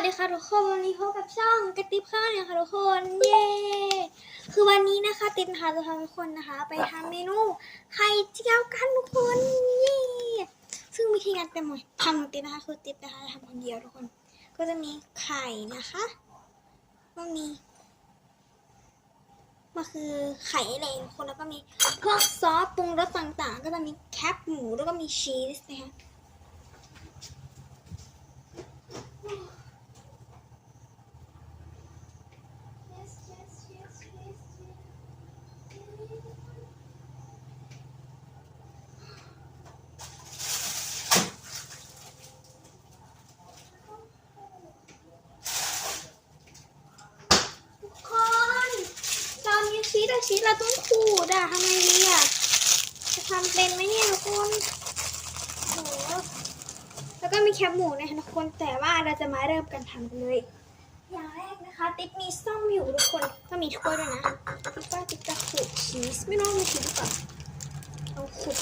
วัสดีค่ะทุกคนวันนี้พบกับช่องกระติบข้าวเนี่ยค่ะทุกคนเย้คือวันนี้นะคะติ๊บนะคะจะพาทุกคนนะคะ ไปทำเมนูไข่เจียวกันทุกคนเย้ซึ่งวิธีการเต็มหมดทำของติ๊บนะคะคือติ๊บนะคะทำคนเดียวทุกคน ก็จะมีไข่นะคะก็มีมันคือไข่อะไรทุกคนแล้วก็มีพวกซอสปรุงรสต่างๆ ก็จะมีแคปหมูแล้วก็มีชีสนะคะ ทุกคนเรา มีชีสอะชีสเราต้องขูดอะทำไงดีอะจะทำเป็นไหมเนี่ยทุกคนโอ้โหแล้วก็มีแคบหมูนะคะทุกคนแต่ว่าเราจะมาเริ่มกันทำกันเลย อย่างแรกนะคะ ติ๊กมีซ่อมอยู่ทุกคนก็มีถ้วยด้วยนะติ๊กว่าติ๊กจะขูดชีสไม่รู้มีชีสหรือเปล่าเอาขูด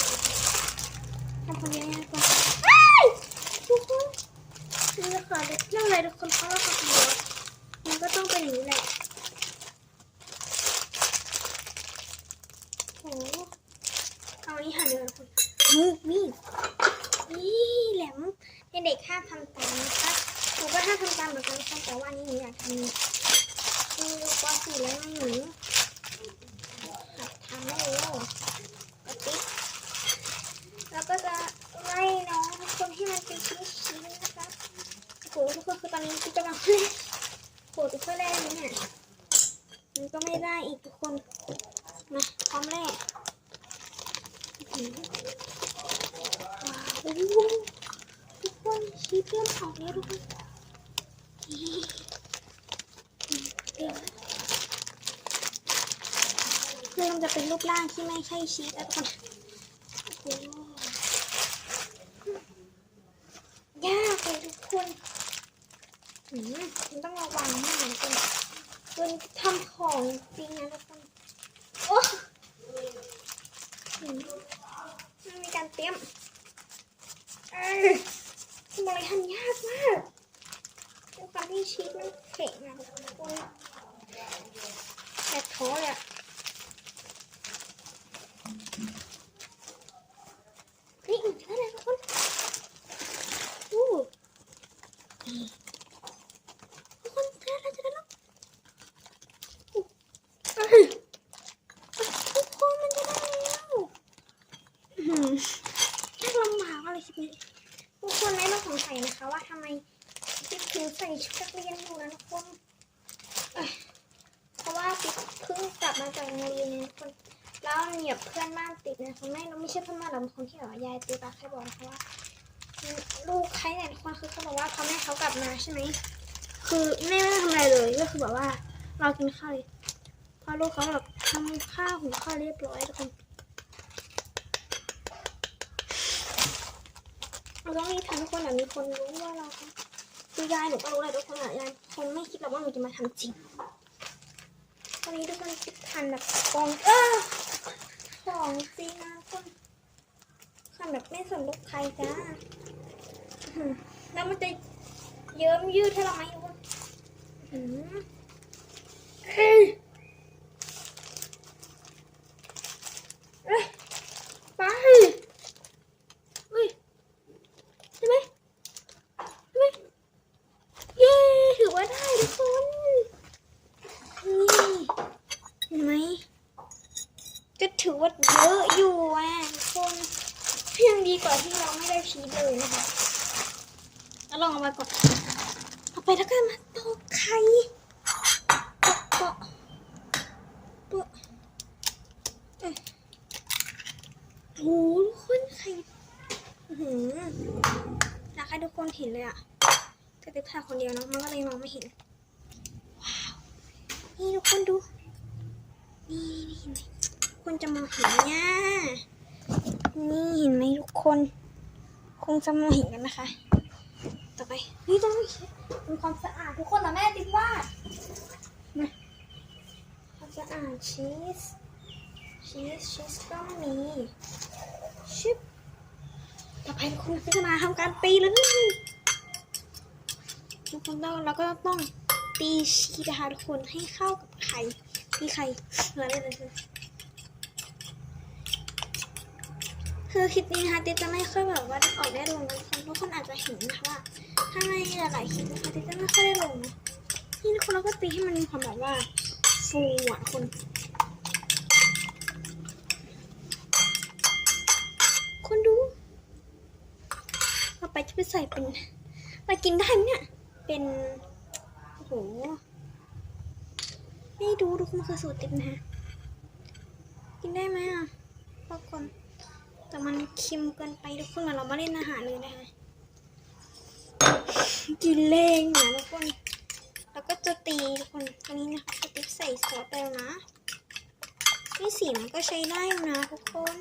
ทำคนเดียวเนี่ยทุกคนอ้ยทุกคนนี่นะคะเรื่องอะไรทุกคนเพราะว่าทำคนเดียวมันก็ต้องเป็นอย่างนี้แหละ โอ้เอาอันนี้หั่นเลยคุณมือมีดนี่แหลมเด็กๆห้ามทำตามนะคะหนูก็ห้ามทำตามเหมือนกันค่ะแต่ ว่าอันนี้หนูอยากทำนี่ลูกว่าสีแล้วนะหนูทำได้แล้วกระติกแล้วก็จะไล่น้องคนที่มันเป็นชิ้นๆนะคะโอ้โหทุกคนคือตอนนี้ติ๊กกำลังเล่นโหจะค่อยแรกนี้เนี่ยมันก็ไม่ได้อีกทุกคนมาพร้อมแรกทุกคนชิ้นเริ่มออกแล้วทุกคน เริ่มเริ่มจะเป็นรูปร่างที่ไม่ใช่ชีสแล้วทุกคนยากเลยทุกคนอืมมันต้องระวังมากเลยทุกคนมันทำของจริงนะทุกคนโอ้มันมีการเตรียมเออทำอะไรทำยากมากเป็นความที่ชีสมันแข็งอะทุกคน แต่ท้อเลยอะเฮ้ยมันเจออะทุกคนอู้ทุกคนเจอแล้วเจอแล้วทุกคนมันจะได้แล้วอื้อหือยากลำบากอะไรสิเนี่ยทุกคนไม่ต้องสงสัยนะคะว่าทำไมติ๊กถึงใส่ชุดนักเรียนอยู่นะทุกคน เพิ่งกลับมาจากโรงเรียนเนี่ยทุกคนแล้วเหนียบเพื่อนบ้านติดนะเขาไม่ไม่ใช่เพื่อนบ้านหรอกเป็นคนที่แบบว่ายายติ๊กอะแค่บอกนะคะว่า ลูกใครเนี่ยทุกคนคือเขาบอกว่าพอแม่เขากลับมาใช่ไหมคือแม่ไม่ได้ทำอะไรเลยก็คือแบบว่าเรากินข้าวเลยพอลูกเขาแบบทำข้าวหุงข้าวเรียบร้อยทุกคนเราต้องรีบทำทุกคนแบบมีคนรู้ว่าเราคือยายหนูก็รู้แหละทุกคนอะยายคงไม่คิดหรอกว่าหนูจะมาทำจริง วันนี้ทุกคนคิดทันแบบกองเออของจริงนะทุกคนทำแบบไม่สนลูกใครจ้าแล้วมันจะเยิ้มยืดให้เราไหมทุกคน อืมเอ้ยเอ้ยไปเฮ้ยใช่ไหมใช่ไหมเย้ถือว่าได้ทุกคน นี่เห็นไหมก็ ถือว่าเยอะอยู่อะทุกคนยังดีกว่าที่เราไม่ได้ชีสเลยนะคะแล้วลองเอาไปก่อนเอาไปแล้วก็มาตอกไข่ตอกเปาะเปาะเอ้ยโอ้โหทุกคนไข่อื้อหืออยากให้ทุกคนเห็นเลยอะแต่ติ๊บถ่ายคนเดียวนะมันก็เลยมองไม่เห็น ว้าว นี่ทุกคนดู นี่นี่เห็นไหม คุณจะมองเห็นเนี่ยนี่เห็นไหมทุกคน คงจะมองเห็นกันนะคะ ต่อไป นี่ต้องทำความสะอาดทุกคนนะแม่ติ๊กว่ามาความสะอาดชีส ชีส ชีสต้องมีชิบต่อไปทุกคนก็จะมาทำการตีเลยทุกคนต้องเราก็ต้องตีชีสนะคะทุกคนให้เข้ากับไข่ตีไข่เหมือนเลยนะ คือคลิปนี้นะคะติ๊จะไม่ค่อยแบบว่าได้ออกได้ลงนะทุกคนทุกคนอาจจะเห็นนะคะว่าถ้าในหลายๆคลิปนะคะติ๊จะไม่ค่อยได้ลงนะนี่ทุกคนเราก็ตีให้มันมีความแบบว่าฟูอะคนคนดูต่อไปจะไปใส่เป็นมากินได้ไหมเนี่ยเป็นโอ้โหไม่ดูทุกคนคือสูตรติ๊บนะฮะกินได้ไหมอะปรากฏ แต่มันเค็มเกินไปทุกคนเหมือนเราไมาเล่นอาหารเลยนะคะ กินเลงนะทุกคน แล้วก็จะตีทุกคนตอนนี้นะคะจะติ๊บใส่ซอสไปแล้วนะนี่สีมันก็ใช้ได้อยู่นะทุกคน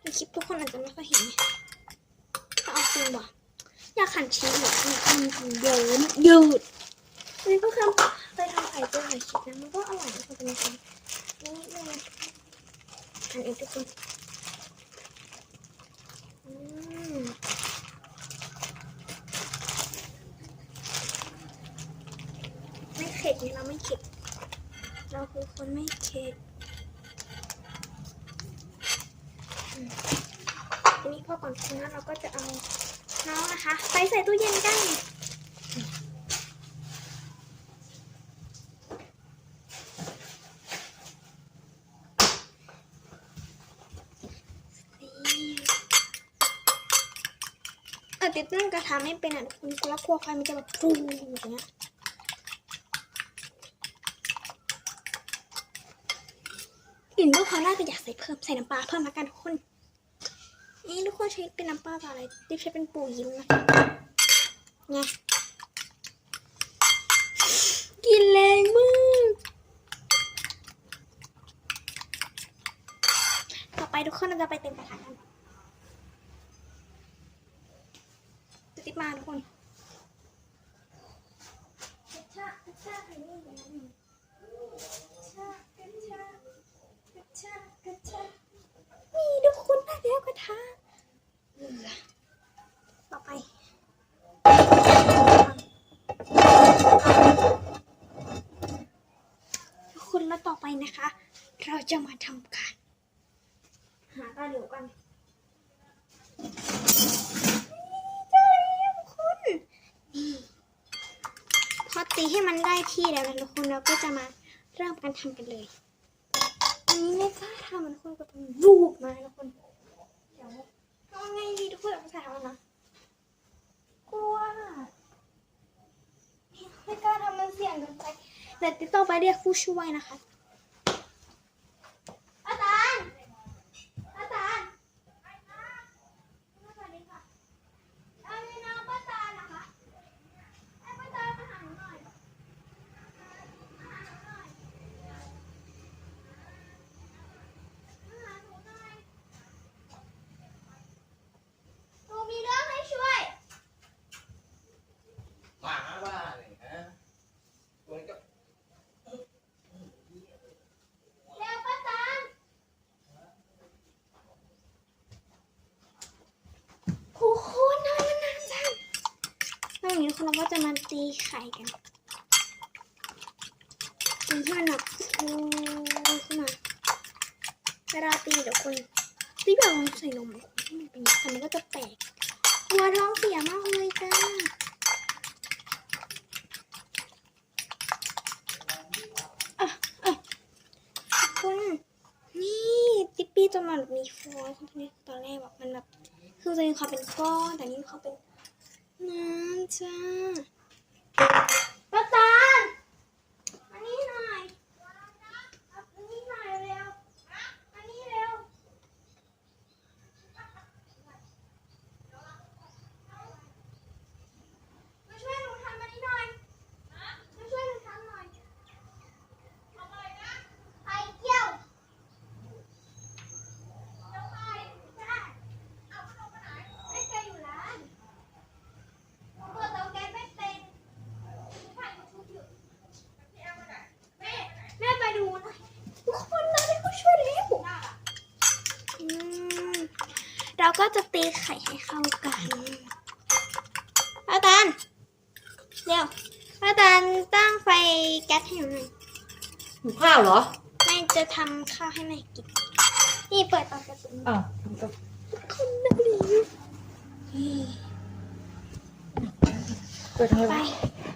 ในคลิปทุกคนอาจจะไม่ค่อยเห็นถ้าเอาจริงบ่อยากขันชีสแบบมันเยินยืดนี่ก็คือไปทำไข่เจียวไข่ชีสนะมันก็อร่อยนะคุณผู้ชม นี่เลยทานเองทุกคนมไม่เข็ดนี่เราไม่เข็ด เราคือคนไม่เข็ดทีนี้พอก่อนคุณนะเราก็จะเอาน้องนะคะ ไปใส่ตู้เย็นกัน เออติดตั้งกระทะไม่เป็นอะคุณล้วครัวไฟมันจะแบบฟูอย่างเงี้ยกลิ่นก็พอน่าจะอยากใส่เพิ่มใส่น้ำปลาเพิ่มละกันทุกคนนี่ทุกคนใช้เป็นน้ำปลากับอะไรดิบใช้เป็นปูยิ้มนะไงกินแรงมากต่อไปทุกคนเราจะไปเต็มกระถางกันจะติด มาทุกคนกระชากกระชากอันนี้อย่างนั้นกระชากกระชากกระชากกระชากนี่ทุกคนได้แล้วกระทะต่อไปทุกคนแล้วต่อไปนะคะ เราจะมาทำการ หาตาเหลียวกันเจอแล้วทุกคนนี่พอตีให้มันได้ที่แล้วนะทุกคน เราก็จะมาเริ่มการทำกันเลย อันนี้ไม่กล้าทำมันทุกคนก็ต้องรูปมาแล้วคน เดี๋ยวทำไงดีทุกคนเอาภาษาแล้วนะกลัวไม่กล้าทำมันเสี่ยงเกินไปแต่ติดต่อไปเรียกผู้ช่วยนะคะอาจารย์อาจารย์สวัสดีค่ะเอาในน้ำป้าจารย์นะคะให้ป้าจารย์มาหาหนูหน่อยมาหาหนูหน่อยมาหาหนูหน่อย หนูมีเรื่องให้ช่วย หมาบ้าเลยฮะมันก็ เร็วป้าจานโอ้โหนานนานจังแล้วอย่างนี้คนเราก็ จะมาตีไข่กันตีให้มันแบบฟูขึ้นมาเวลาตีเดี๋ยวคนตีแบบลองใส่นมมันเป็นแต่มันก็จะแตกกลัวท้องเสียมากเลยจ้าคุณนี่ติ๊ปปี้จะมาแบบมีฟอยล์คุณนี่ตอนแรกแบบมันแบบคือจะมีความเป็นก้อนแต่นี่เขาเป็น น้ำจ้าป้าตาลมานี่หน่อยเอาอันนี้หน่อยเร็วอันนี้เร็วมาช่วยหนูทำอันนี้หน่อยมาช่วยหนูทำหน่อย ไข่เจียวจะไปใช่เอาขนมมาไหนไม่เคยอยู่ร้านหนูเปิดเตาแก๊สไม่เป็นถ่ายยูทูบอยู่ ก็จะตีไข่ให้เข้ากันป้าตาลเร็วป้าตาลตั้งไฟแก๊สให้หนูหน่อยหิวข้าวเหรอ แม่จะทำข้าวให้แม่กิน นี่เปิดเตากระสุนอ้าวคนนักเรียนเปิดทำไมไปวะ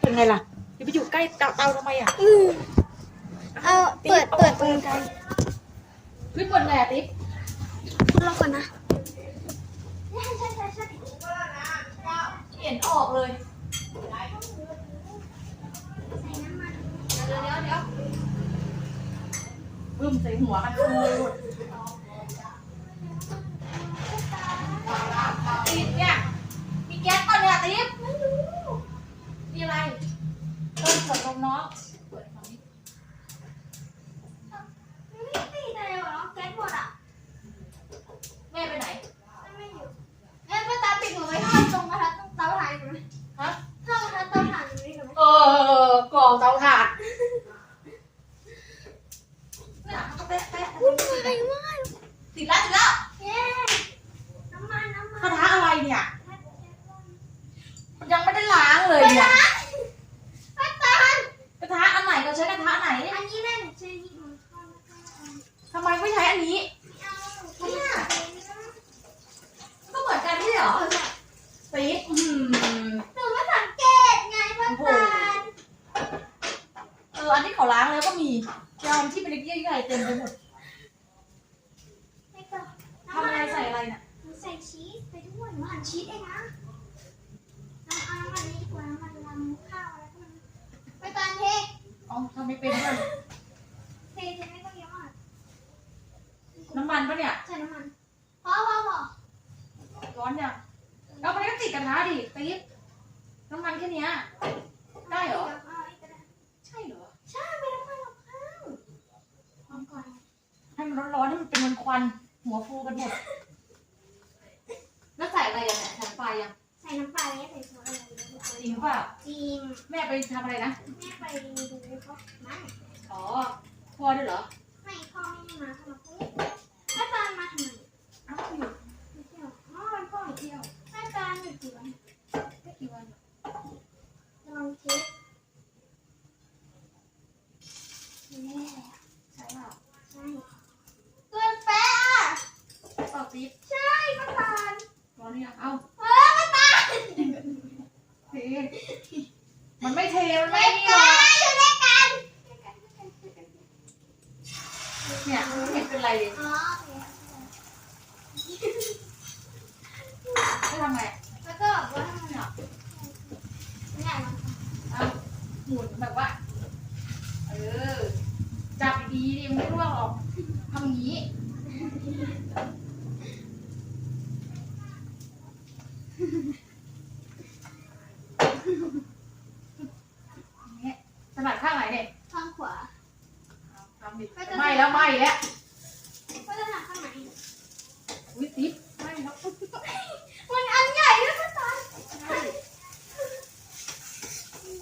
เป็นไงล่ะจะไปอยู่ใกล้เตาเตาทำไมอะอืมเอาเปิดเปิดตรงกันพี่เปิดไงอะติ๊กรอก่อนนะ เห็นออกเลยใส่น้ำมันเดี๋ยวเดี๋ยวเดี๋ยวบึ้มใส่หัวกันเลยหมดติ๊กเนี่ย มีแก๊สก่อนเนี่ยติ๊กไม่รู้มีอะไร ต้นขวดนมน้องเปิดฝั่งนี้ ไม่ติดอะไรหรอแก๊สหมดอะ แม่ไปไหน ไม่อยู่เอ้ยป้าตาปิดหนูไว้ทอดตรงกระทะตรงเตาถ่านอยู่ไหม ฮะ ทอดกระทะเตาถ่านอยู่นี่หนูไหม เออกล่องเตาถ่านเนี่ยเอาแปะแปะ วุ่นวายมาก ติดแล้วติดแล้ว เย้น้ำมันน้ำมัน กระทะอะไรเนี่ย มันยังไม่ได้ล้างเลยเนี่ย ป้าตาล กระทะอันไหนเราใช้กระทะไหน อันนี้แม่หนูใช้นี่หนูทอดไม่ได้ ทำไมไม่ใช้อันนี้ ไม่เอาหนูใช้นี่นะ ก็เหมือนกันไม่ใช่เหรอปี๊ดอืม หนูไม่สังเกตไงป้าตาล เอออันที่เขาล้างแล้วก็มี ยอมที่เป็นเล็กๆใหญ่ๆเต็มไปหมดไม่ก็ทำอะไรใส่อะไรน่ะหนูใส่ชีสไปด้วยหนูหั่นชีสเองนะน้ำเอาน้ำมันนี้ดีกว่าน้ำมันลำข้าวอะไรพวกนั้นป้าตาลเทอ๋อทำไม่เป็นด้วยเทเทไม่ต้องเยอะมากน้ำมันปะเนี่ย ใส่น้ำมันพอพอพอร้อนยังแล้วมันก็ติดกระทะดิปี๊ดน้ำมันแค่เนี้ยได้เหรอาอีกก็ได้ ใช่เหรอ ใช่ไม่ต้องหรอกข้าวพร้อมก่อน ให้มันร้อนๆให้มันเป็นมันควัน หัวฟูกันหมด แล้วใส่อะไรยังเนี่ยใส่ไฟยังใส่น้ำปลาแล้วใส่ซอสอะไรอย่างเงี้ยจริงเปล่าจริงแม่ไปทำอะไรนะ แม่ไปดูเขาไม่อ๋อพ่อด้วยเหรอไม่พ่อไม่มาเขามาพูดแม่ตาลมาทำไมเอ้าอยู่ไปเที่ยวอ๋อวันพ่อเที่ยวแม่ตาลหยุดกี่วันไม่กี่วันลองเช็คแม่ ใช่เปล่า ใช่เกินแป๊ะอะ เปล่าติ๊บใช่ป้าตาลร้อนหรือยังเอ้าเออป้าตาลเทมันไม่เทมันไม่เด็กนี่หรกัอนกอยู่ด้วยกันเนี่ยไม่เห็นเป็นไรเลยอ๋อโอเคไม่ทำไงแล้วก็บอกว่าให้มันเนี่ยไม่ได้หรอกเอาหมุนแบบว่า เออ จับดีๆดิมันไม่ร่วงหรอกทำอย่างนี้อย่างเงี้ยถนัดข้างไหนเนี่ย ข้างขวา เอาทำดิไม่แล้วไม่แล้ว ก็จะหนักข้างไหน อุ้ยติ๊บไม่แล้ว มันอันใหญ่ด้วยป้าตาล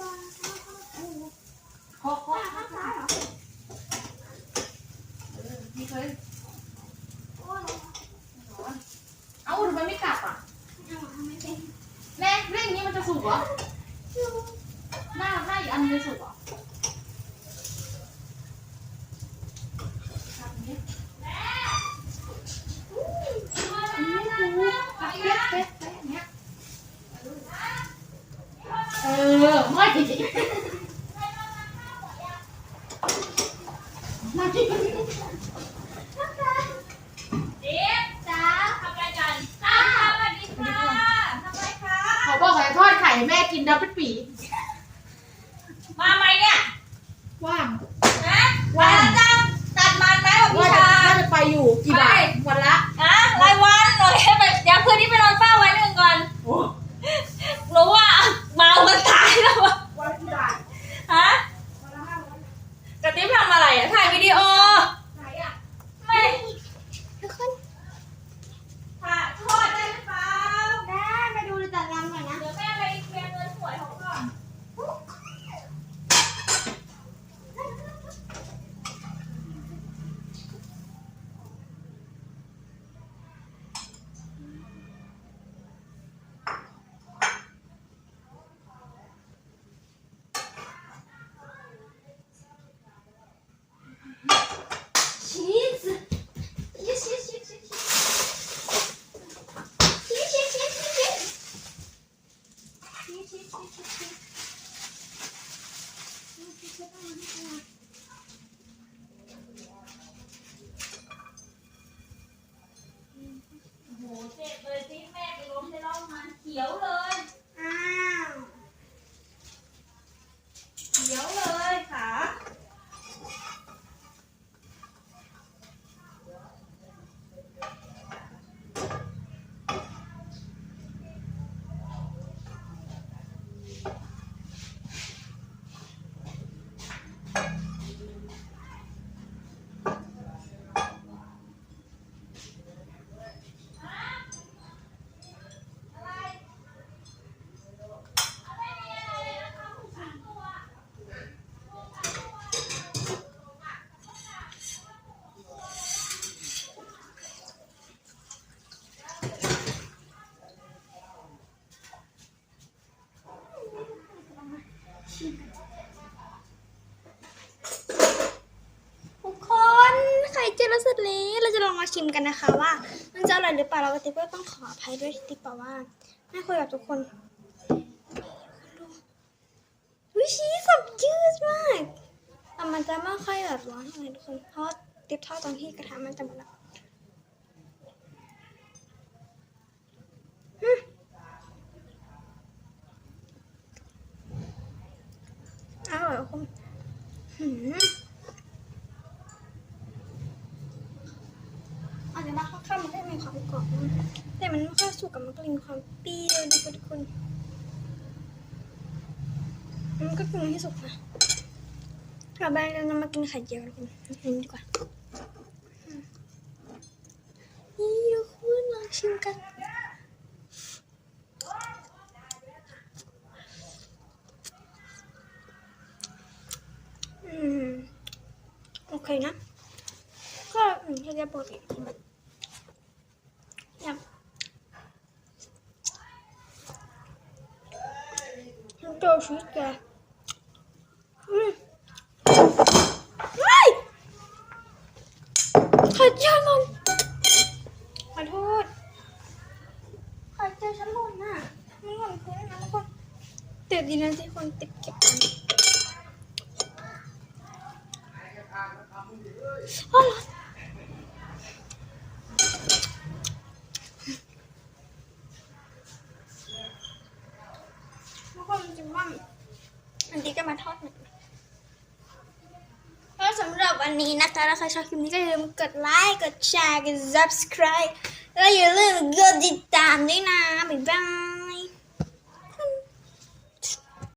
บางข้างข้าง เคาะ ข้า เคาะ งซ้ายเหรอ เออนี่เคย โอ้ย ร้อนเอ้าทำ ไมไม่กลับอะทำทำไม่เป็นแน่เรื่องนี้มันจะสุกเหรอชูหน้าหน้าอีกอันนึงจะสุกเหรอทำอย่างนี้อันนี้ไม่ถูกอะเป๊ะเป๊ะเป๊ะอย่างเงี้ยเออไม่ไม่ จ้า ทำอะไรกันอ้าสวัสดีค่ะทำอะไรคะ เขาบอกให้ทอดไข่ให้แม่กินนะเป็นปี มาไหมเนี่ยว่างนะวันละจังตัดมันไหมบอกว่าพี่จะชาว่าจะไปอยู่กี่บาทวันละอะรายวันโอเคไปเดี๋ยวคืนนี้ไปนอนเฝ้าไว้หนึ่งก่อนโอ้รู้ว่าเมากันตายแล้วอะวันละกี่บาทฮะวันละห้าร้อยกระติ๊บทำอะไรอะถ่ายวิดีโอไหนอ่ เจียวรสเละเราจะลองมาชิมกันนะคะว่า มันจะอร่อยหรือเปล่าเราก็ติ๊กก็ต้องขออภัยด้วยติ๊กบอกว่าไม่คุยกับทุกคนวิชีสับยืดมากแต่มันจะไม่ค่อยแบบร้อนเท่าไหร่ทุกคนเพราะติ๊บทอดตอนที่กระทะมันจะหมดแล้วอืมอร่อยทุกคนหืม อาจจะมาข้างๆมันก็มีความกรอบนะแต่มันไม่ค่อยสุกกับมันก็เลยมีความเปรี้ยวนะทุกคนมันก็คือที่สุกนะ เราไปเราจะมากินไข่เจียวทุกคนอันนี้ดีกว่าอืมนี่ทุกคนลองชิมกันอืมโอเคนะ ก็อืมแค่จะปกติยังมันเจอชีสแกอืมเฮ้ยไข่เจียวหล่นขอโทษไข่ เจียวฉันหล่นน่ะมันหล่นพื้นนะทุกคนเดี๋ยวดีนะที่คนติดเก็บกันอ๋อเหทุกคนจริงว่าอันนี้ก็มาทอดหนึ่งก็สำหรับวันนี้นะคะถ้าใครชอบคลิปนี้ก็อย่าลืมกดไลค์ กดแชร์ กด subscribe แล้วอย่าลืมกด già đi nào mình văng